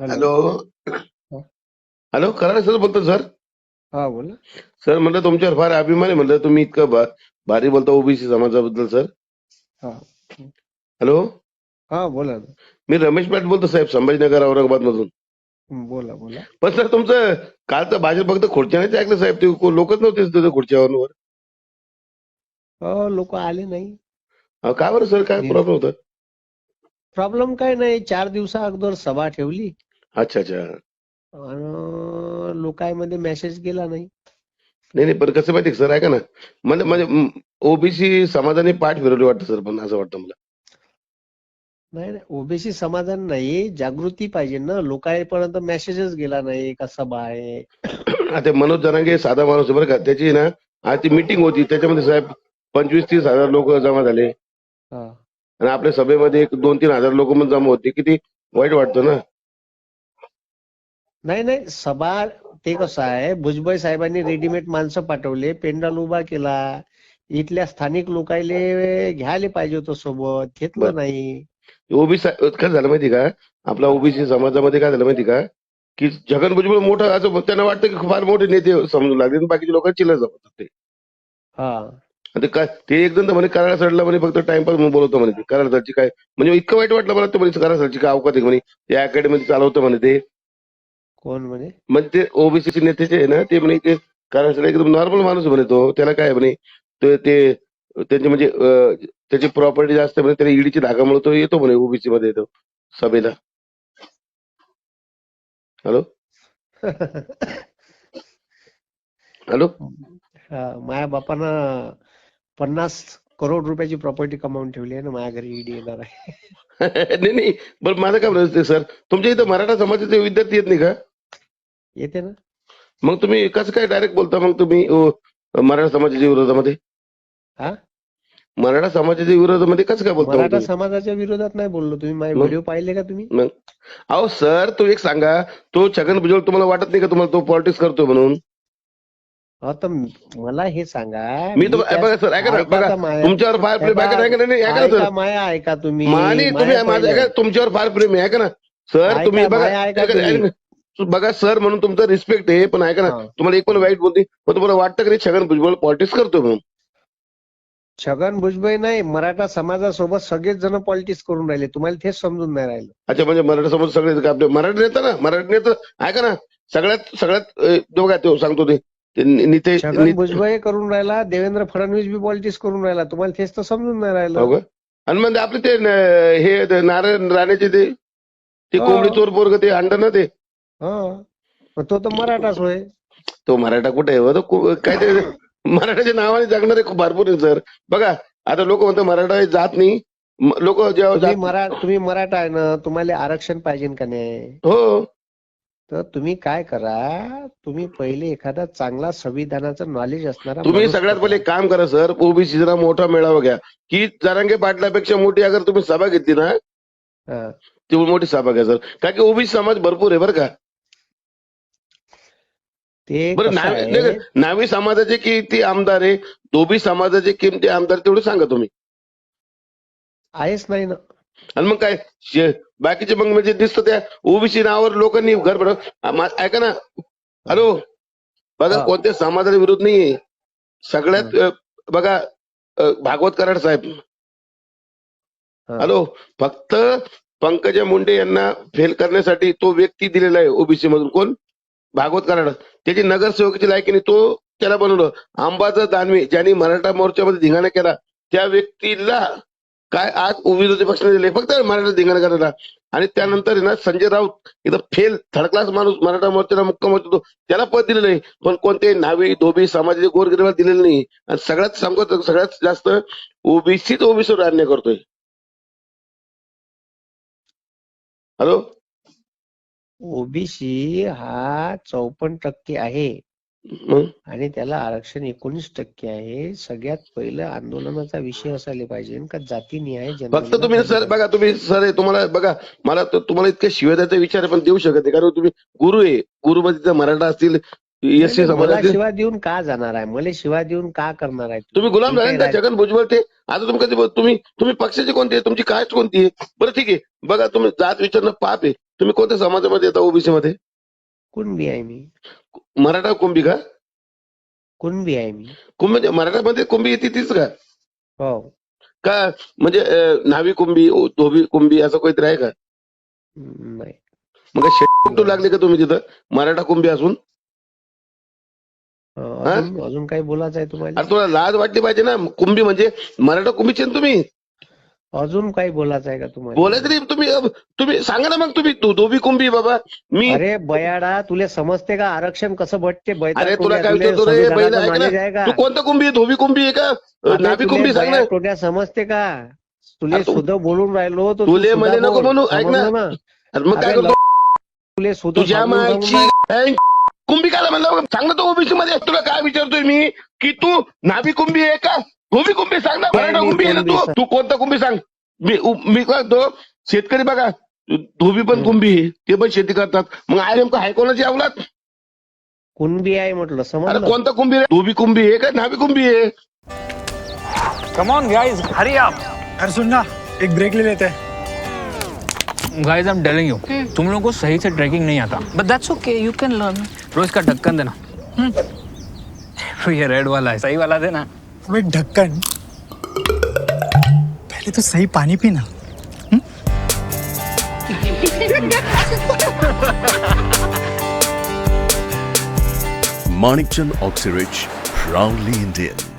Hello. Hello. Karad sir बोलतो sir. हा बोला. सर म्हणलं तुमच्यावर फार अभिमान आहे म्हणलं तुम्ही इतकं भा- भारी बोलता ओबीसी समाजाबद्दल सर. हा. हॅलो. हा बोला ना. मी रमेश पाट बोलतो साहेब संभाजीनगर औरंगाबाद मधून हं, बोला बोला. पण सर तुमचं कालचं भाजप फक्त खुर्च्यानेच ऐकलं साहेब. ते को- लोकच नव्हते तिथं खुर्च्यावर. लोक आले नाही. अहो, का बरं सर? काय. प्रॉब्लेम होता? प्रॉब्लेम काय नाही. चार दिवसा अगोदर सभा ठेवली. अच्छा अच्छा. आणि लोकांमध्ये मेसेज गेला नाही. नाही नाही पण कसं माहिती सर ऐका ना. म्हणजे म्हणजे ओबीसी समाजाने पाठ फिरवली वाटतं सर पण असं वाटतं मला. नाही नाही ओबीसी समाधान नाही जागृती पाहिजे ना. लोकांपर्यंत मेसेजच गेला नाही का सभा आहे? आता मनोज जरांगे साधा माणूस आहे बरं का. त्याची ना आज ती मिटिंग होती. त्याच्यामध्ये साहेब पंचवीस तीस हजार लोक जमा झाले. हा. आणि आपल्या सभेमध्ये एक दोन तीन हजार लोक पण जमा होते. किती वाईट वाटतं ना. नाही नाही सभा ते कसं आहे भुजबळ साहेबांनी रेडीमेड माणसं पाठवले पेंडाल उभा केला इथल्या स्थानिक लोकायले घ्यायला पाहिजे होतं सोबत. घेतलं नाही. ओबीसी काय झालं माहिती का? आपला ओबीसी समाजामध्ये काय झालं माहिती का? की छगन भुजबळ मोठं असं त्यांना वाटतं की फार मोठे नेते समजू लागले बाकीचे लोक चिल्लर जमतात ते. हा. काय ते एकदम म्हणे कराड सरला म्हणे फक्त टाइमपास म्हणून बोलवतो म्हणे कराड सरची काय म्हणजे इतकं वाईट वाटलं मला ते म्हणे कराड सरची काय अवकात आहे म्हणे. त्या अकॅडमी चालवतं म्हणे ते. कोण म्हणे? म्हणजे ते ओबीसीचे नेते आहे ना ते म्हणे ते सर एकदम नॉर्मल माणूस म्हणे तो. त्याला काय म्हणे ते ते त्यांचे म्हणजे अं, त्याची प्रॉपर्टी जास्त म्हणे त्याला ईडीची धागामुळे तो येतो म्हणे ओबीसी मध्ये येतो सभेला. हॅलो? हॅलो? हा, माझ्या बापानं पन्नास करोड रुपयाची प्रॉपर्टी कमावून ठेवली आहे ना माझ्या घरी ईडी येणार आहे. नाही नाही बरं माझं काय म्हणत सर तुमच्या इथं मराठा समाजाचे विद्यार्थी येत नाही का? येते ना. मग तुम्ही कसं काय डायरेक्ट बोलता मग तुम्ही? अं, मराठा समाजाच्या विरोधामध्ये? हा? मराठा समाजाच्या विरोधामध्ये कसं काय बोलता मग मराठा तुम्ही? समाजाच्या विरोधात नाही बोललो तुम्ही. माझे मग? व्हिडिओ पाहिले का तुम्ही? मग? अहो सर तो एक सांगा. तो छगन भुजबळ तुम्हाला वाटत नाही का तुम्हाला तो पॉलिटिक्स करतो म्हणून? हो तर मला हे सांगा. मी तर त्या- बघा सर ऐका ना बघा. माया- तुमच्यावर फार प्रेम ऐका ना, ऐका ना, नाही, ऐका ना ऐका सर. माया ऐका तुम्ही. मानी तुम्ही माझं. ऐका तुमच्यावर फार प्रेम आहे ऐका ना. सर ऐका, तुम्ही बघा माया ऐका ऐका ना, तुम्ही. ऐका ना. बघा सर म्हणून तुमचा रिस्पेक्ट आहे पण ऐका ना हा. तुम्हाला एक पण वाईट बोलते पण तुम्हाला वाटतं की छगन भुजबळ पॉलिटिक्स करतो म्हणून छगन भुजबळ नाही मराठा समाजासोबत सगळेच जण पॉलिटिक्स करून राहिले तुम्हाला तेच समजून नाही राहिलं अच्छा म्हणजे मराठा समाज सगळे का आपले मराठी नेता ना मराठी नेता ऐका ना सगळ्यात सगळ्यात अं, बघा तो सांगतो ते ते नि- नितेश छगन नि- भुजबळ करून राहिला देवेंद्र फडणवीस बी पॉलिटिक्स करून राहिला तुम्हाला तेच तर समजून नाही हो राहिलं का? आणि म्हणजे आपले ते न- हे ते नारायण राणेचे ते ते हो. कोंबडी चोर पोरग ते अंड ना ते हा. तो तर मराठाच होय तो मराठा कुठे आहे? हो? तो को- काय ते मराठाच्या नावाने जगणारे खूप भरपूर आहे सर. बघा आता लोक म्हणतात मराठा हे जात नाही. लोक जेव्हा तुम्ही जात मरा तुम्ही मराठा आहे ना तुम्हाला आरक्षण पाहिजे का नाही? हो. तर तुम्ही काय करा तुम्ही पहिले एखादा चांगला संविधानाचं नॉलेज असणारा तुम्ही माणूस सगळ्यात. पहिले एक काम करा सर. ओबीसी जरा मोठा मेळावा घ्या. की जरांगे पाटलापेक्षा मोठी अगर तुम्ही सभा घेतली ना हा. ती मोठी सभा घ्या सर. कारण की ओबीसी समाज भरपूर आहे बरं का. ते नावी समाजाचे किती आमदार आहे? दोबी समाजाचे किमती आमदार तेवढे सांगा तुम्ही. आहेच नाही ना. आणि मग काय? बाकीचे मग म्हणजे दिसतं त्या ओबीसी नावावर लोकांनी घर भर ऐका ना. हॅलो? बघा. कोणत्या समाजाच्या विरोध नाहीये. सगळ्यात बघा भागवत कराड साहेब. हॅलो? फक्त पंकजा मुंडे यांना फेल करण्यासाठी तो व्यक्ती दिलेला आहे ओबीसी मधून. कोण? भागवत कराड त्याची नगरसेवकाची लायकीने तो त्याला बनवलं. अंबाचा दानवे ज्यांनी मराठा मोर्चामध्ये धिंगाणा केला त्या व्यक्तीला काय आज विरोधी पक्षाने दिले? फक्त मराठा धिंगाणा करायला. आणि त्यानंतर आहे ना संजय राऊत इथं फेल थर्ड क्लास माणूस मराठा मोर्चाला मुक्काम होतो त्याला पद दिलेलं नाही. पण कोणते नावी धोबी समाजाचे गोरगरिबाला दिलेलं नाही. आणि सगळ्यात सांगतो सगळ्यात जास्त ओबीसीच ओबीसीवर अन्याय करतोय. हॅलो? ओबीसी हा चौपन्न टक्के आहे. मग? आणि त्याला आरक्षण एकोणीस टक्के आहे. सगळ्यात पहिलं आंदोलनाचा विषय असायला पाहिजे. का जातीनिहाय फक्त जनगणना तुम्ही सर. बघा तुम्ही सर आहे, तुम्हाला बघा मला तर तुम्हाला इतक्या शिवाय द्यायचा विचार आहे, पण देऊ शकत नाही. कारण तुम्ही गुरु आहे. गुरुमध्ये जर मराठा असतील एस सी नाही, मला शिवा देऊन का जाणार आहे? मला शिवा देऊन का करणार आहे? तुम्ही गुलाम झाले ना छगन भुजबळ ते. आता तुम्ही कधी तुम्ही तुम्ही पक्षाचे कोणते आहे? तुमची कास्ट कोणती आहे? बरं ठीक आहे. बघा तुम्ही जात विचारणं पाप आहे. तुम्ही कोणत्या समाजामध्ये येता ओबीसी मध्ये कुणबी आहे मी. मराठा कुंभी का? कुणबी आहे मी. कुंभी म्हणजे मराठामध्ये कुंभी येते तीच का? हो. का म्हणजे अं, न्हावी कुंभी ओ- धोबी कुंभी असं काहीतरी आहे का? नाही. मग शेटू लागले का तुम्ही तिथं? मराठा कुंभी असून? अं, अजून अजून काही बोलायचं आहे तुम्हाला? अरे तुला लाज वाटली पाहिजे ना. कुंभी म्हणजे मराठा कुंभीचे ना तुम्ही? अजून काही बोलायचं आहे का तुम्हाला? बोलायचं नाही तुम्ही तुम्ही सांगा ना मग तुम्ही धो- धोबी कुंभी बाबा मी अरे बयाडा तुले समजते का आरक्षण कसं भेटते? अरे तुला काय तू कोणतं कुंभी? धोबी कुंभी आहे का? तुले कुंभी सांग टोट्या समजते का? तुले तू- सुद्धा बोलून राहिलो तू तुले म्हणे नको बोल. म्हणू, ऐक ना. मग काय करतो? तुले सुद्धा तुझ्या मागची कुंभी काला म्हणलं सांग ना तो ओबीसी मध्ये. तुला काय विचारतोय मी? की तू नाभी कुंभी आहे का? धोबी कुंभी सांग ना मराठा कुंभी आहे ना तू? कुंभी तू कोणता कुंभी सांग? मी उ- मी काय तो शेतकरी बघा धोबी पण हम्म. कुंभी आहे ते पण शेती करतात. मग आहे नेमकं आहे कोणाची अवलाद? कुणबी आहे म्हटलं अरे समजलं कोणता कुंभी रे? धोबी कुंभी आहे का? नाभी कुंभी आहे. Come on guys hurry up अरे सुन ना एक ब्रेक ले लेते. हैं guys I am telling you तुम लोगों को सही से ट्रैकिंग नहीं आता. But that's okay, you can learn. रोज का ढक्कन देना. तो ये रेड वाला है. सही वाला देना. अबे ढक्कन पहले तो सही पानी पीना Manikchand Oxyrich, proudly Indian.